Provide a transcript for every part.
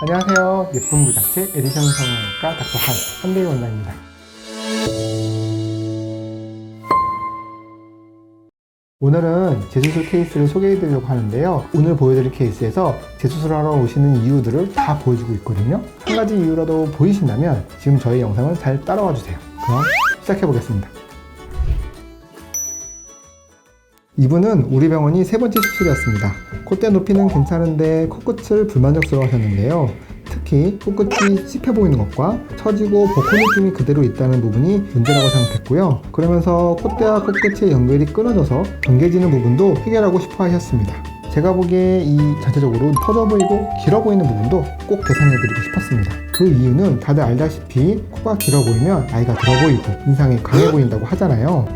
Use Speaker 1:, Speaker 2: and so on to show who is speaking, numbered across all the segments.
Speaker 1: 안녕하세요. 예쁜 부자체 에디션 성형외과 닥터한 한대희 원장입니다. 오늘은 재수술 케이스를 소개해 드리려고 하는데요. 오늘 보여드릴 케이스에서 재수술을 하러 오시는 이유들을 다 보여주고 있거든요. 한 가지 이유라도 보이신다면 지금 저희 영상을 잘 따라와 주세요. 그럼 시작해 보겠습니다. 이분은 우리 병원이 세 번째 수술이었습니다. 콧대 높이는 괜찮은데 코끝을 불만족스러워 하셨는데요. 특히 코끝이 씹혀 보이는 것과 처지고 복부 느낌이 그대로 있다는 부분이 문제라고 생각했고요. 그러면서 콧대와 코끝의 연결이 끊어져서 경계지는 부분도 해결하고 싶어 하셨습니다. 제가 보기에 이 전체적으로 터져 보이고 길어 보이는 부분도 꼭 개선해드리고 싶었습니다. 그 이유는 다들 알다시피 코가 길어 보이면 나이가 들어 보이고 인상이 강해 보인다고 하잖아요.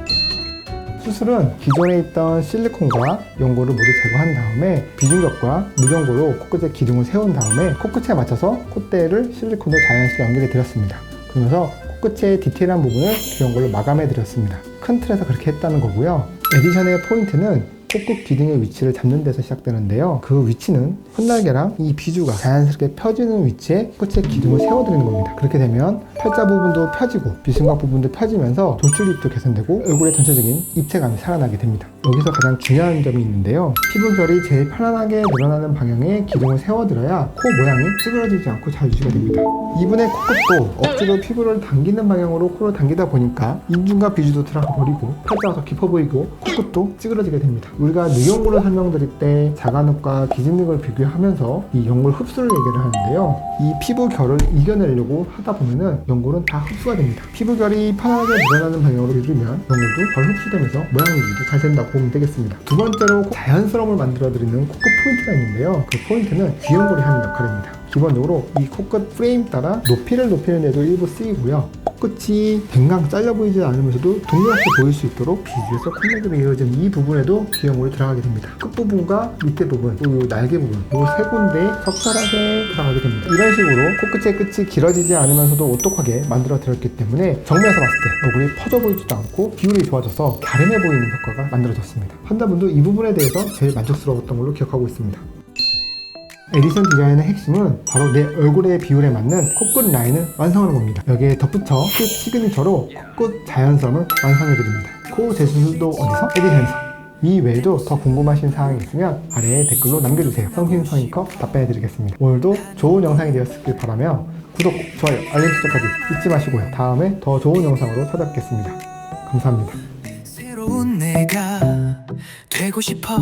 Speaker 1: 수술은 기존에 있던 실리콘과 연고를 모두 제거한 다음에 비중격과 무경고로 코끝의 기둥을 세운 다음에 코끝에 맞춰서 콧대를 실리콘으로 자연스럽게 연결해 드렸습니다. 그러면서 코끝의 디테일한 부분을 비용고로 마감해 드렸습니다. 큰 틀에서 그렇게 했다는 거고요. 에디션의 포인트는 코끝 기둥의 위치를 잡는 데서 시작되는데요. 그 위치는 콧날개랑 이 비주가 자연스럽게 펴지는 위치에 끝의 기둥을 세워드리는 겁니다. 그렇게 되면 팔자 부분도 펴지고 비순각 부분도 펴지면서 돌출입도 개선되고 얼굴의 전체적인 입체감이 살아나게 됩니다. 여기서 가장 중요한 점이 있는데요. 피부결이 제일 편안하게 늘어나는 방향에 기둥을 세워드려야 코 모양이 찌그러지지 않고 잘 유지가 됩니다. 이분의 코끝도 억지로 피부를 당기는 방향으로 코를 당기다 보니까 인중과 비주도 들어가 버리고 팔자가 더 깊어 보이고 코끝도 찌그러지게 됩니다. 우리가 늑연골을 설명드릴 때 자간흡과 기진맥을 비교하면서 이 연골 흡수를 얘기를 하는데요. 이 피부 결을 이겨내려고 하다 보면은 연골은 다 흡수가 됩니다. 피부결이 편안하게 늘어나는 방향으로 해주면 연골도 덜 흡수되면서 모양 유지도 잘 된다고 보면 되겠습니다. 두 번째로 자연스러움을 만들어드리는 코끝 포인트가 있는데요. 그 포인트는 귀연골이 하는 역할입니다. 기본적으로 이 코끝 프레임 따라 높이를 높이는 데도 일부 쓰이고요. 코끝이 뱅강 잘려 보이지 않으면서도 동그랗게 보일 수 있도록 비주에서 콜라겐으로 이어진 이 부분에도 귀연골이 들어가게 됩니다. 끝부분과 밑에 부분, 그리고 요 날개 부분, 요 세 군데 적절하게 들어가게 됩니다. 이런 식으로 코끝의 끝이 길어지지 않으면서도 오똑하게 만들어 드렸기 때문에 정면에서 봤을 때 얼굴이 퍼져 보이지도 않고 비율이 좋아져서 갸름해 보이는 효과가 만들어졌습니다. 환자분도 이 부분에 대해서 제일 만족스러웠던 걸로 기억하고 있습니다. 에디션 디자인의 핵심은 바로 내 얼굴의 비율에 맞는 코끝 라인을 완성하는 겁니다. 여기에 덧붙여 끝 시그니처로 코끝 자연스러움을 완성해드립니다. 코 재수술도 어디서? 에디션에서. 이 외에도 더 궁금하신 사항이 있으면 아래에 댓글로 남겨주세요. 성심성의껏 답변해드리겠습니다. 오늘도 좋은 영상이 되었길 바라며 구독, 좋아요, 알림 설정까지 잊지 마시고요. 다음에 더 좋은 영상으로 찾아뵙겠습니다. 감사합니다.
Speaker 2: 새로운 내가 되고 싶어